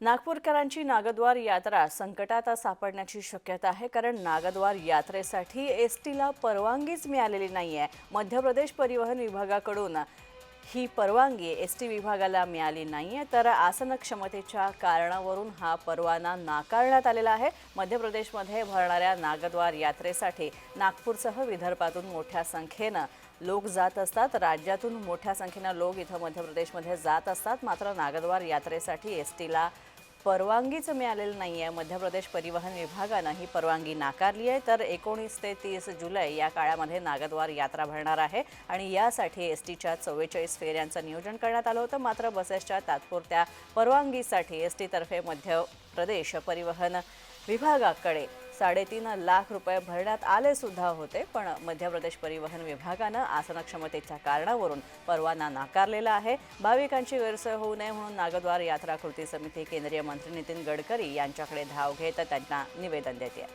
नागपूरकरांची नागद्वार यात्रा संकटात सापडण्याची शक्यता आहे कारण नागद्वार यात्रेसाठी एस टीला परवानगीच मिळालेली नाही आहे मध्य प्रदेश परिवहन विभागाकडून ही परवानगी एस टी विभागाला मिळाली नाही आहे तर आसन क्षमतेच्या कारणावरून हा परवाना नाकारण्यात आलेला आहे. मध्य प्रदेशमध्ये भरणाऱ्या नागद्वार यात्रेसाठी नागपूरसह विदर्भातून मोठ्या संख्येनं लोक जात असतात. राज्यातून मोठ्या संख्येनं लोक इथं मध्य प्रदेशमध्ये जात असतात. मात्र नागद्वार यात्रेसाठी एस टीला परवानगीच मिळालेलं नाही आहे मध्य प्रदेश परिवहन विभागानं ही परवानगी नाकारली आहे. तर एकोणीस ते तीस जुलै या काळामध्ये नागद्वार यात्रा भरणार आहे आणि यासाठी एस टीच्या चव्वेचाळीस फेऱ्यांचं नियोजन करण्यात आलं होतं. मात्र बसेसच्या तात्पुरत्या परवानगीसाठी एस टीतर्फे मध्य प्रदेश परिवहन विभागाकडे साडेतीन लाख रुपये भरण्यात आले सुद्धा होते पण मध्य प्रदेश परिवहन विभागानं आसनक्षमतेच्या कारणावरून परवाना नाकारलेला आहे. भाविकांची गैरसोय होऊ नये म्हणून नागद्वार यात्रा कृती समिती केंद्रीय मंत्री नितीन गडकरी यांच्याकडे धाव घेत त्यांना निवेदन देते